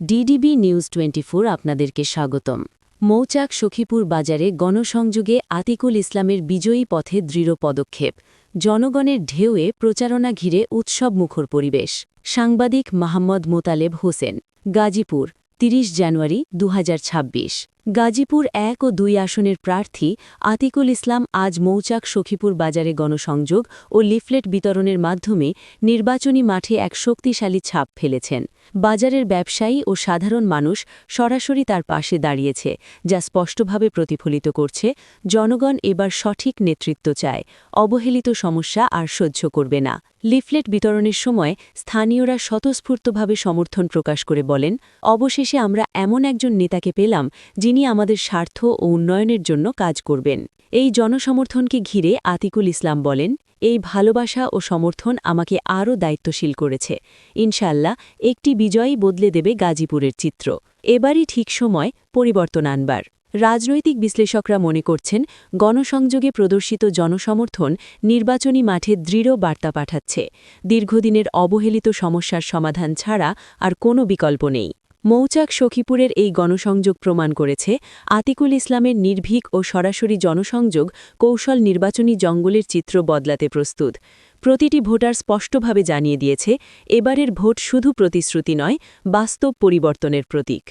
DDB news twenty আপনাদেরকে স্বাগতম। মৌচাক সখীপুর বাজারে গণসংযোগে আতিকুল ইসলামের বিজয়ী পথে দৃঢ় পদক্ষেপ। জনগণের ঢেউয়ে প্রচারণা ঘিরে উৎসব মুখর পরিবেশ। সাংবাদিক মাহমদ মোতালেব হোসেন, গাজীপুর ৩০ জানুয়ারি দু হাজার ছাব্বিশ। গাজীপুর এক ও দুই আসনের প্রার্থী আতিকুল ইসলাম আজ মৌচাক সখীপুর বাজারে গণসংযোগ ও লিফলেট বিতরণের মাধ্যমে নির্বাচনী মাঠে এক শক্তিশালী ছাপ ফেলেছেন। বাজারের ব্যবসায়ী ও সাধারণ মানুষ সরাসরি তার পাশে দাঁড়িয়েছে, যা স্পষ্টভাবে প্রতিফলিত করছে, জনগণ এবার সঠিক নেতৃত্ব চায়, অবহেলিত সমস্যা আর সহ্য করবে না। লিফলেট বিতরণের সময় স্থানীয়রা স্বতঃস্ফূর্তভাবে সমর্থন প্রকাশ করে বলেন, অবশেষে আমরা এমন একজন নেতাকে পেলাম যিনি আমাদের স্বার্থ ও উন্নয়নের জন্য কাজ করবেন। এই জনসমর্থনকে ঘিরে আতিকুল ইসলাম বলেন, এই ভালোবাসা ও সমর্থন আমাকে আরও দায়িত্বশীল করেছে। ইনশাল্লাহ একটি বিজয়ই বদলে দেবে গাজীপুরের চিত্র। এবারই ঠিক সময় পরিবর্তন আনবার। রাজনৈতিক বিশ্লেষকরা মনে করছেন, গণসংযোগে প্রদর্শিত জনসমর্থন নির্বাচনী মাঠে দৃঢ় বার্তা পাঠাচ্ছে। দীর্ঘদিনের অবহেলিত সমস্যার সমাধান ছাড়া আর কোনো বিকল্প নেই। মৌচাক সখীপুরের এই গণসংযোগ প্রমাণ করেছে আতিকুল ইসলামের নির্ভীক ও সরাসরি জনসংযোগ কৌশল নির্বাচনী জঙ্গলের চিত্র বদলাতে প্রস্তুত। প্রতিটি ভোটার স্পষ্টভাবে জানিয়ে দিয়েছে, এবারের ভোট শুধু প্রতিশ্রুতি নয়, বাস্তব পরিবর্তনের প্রতীক।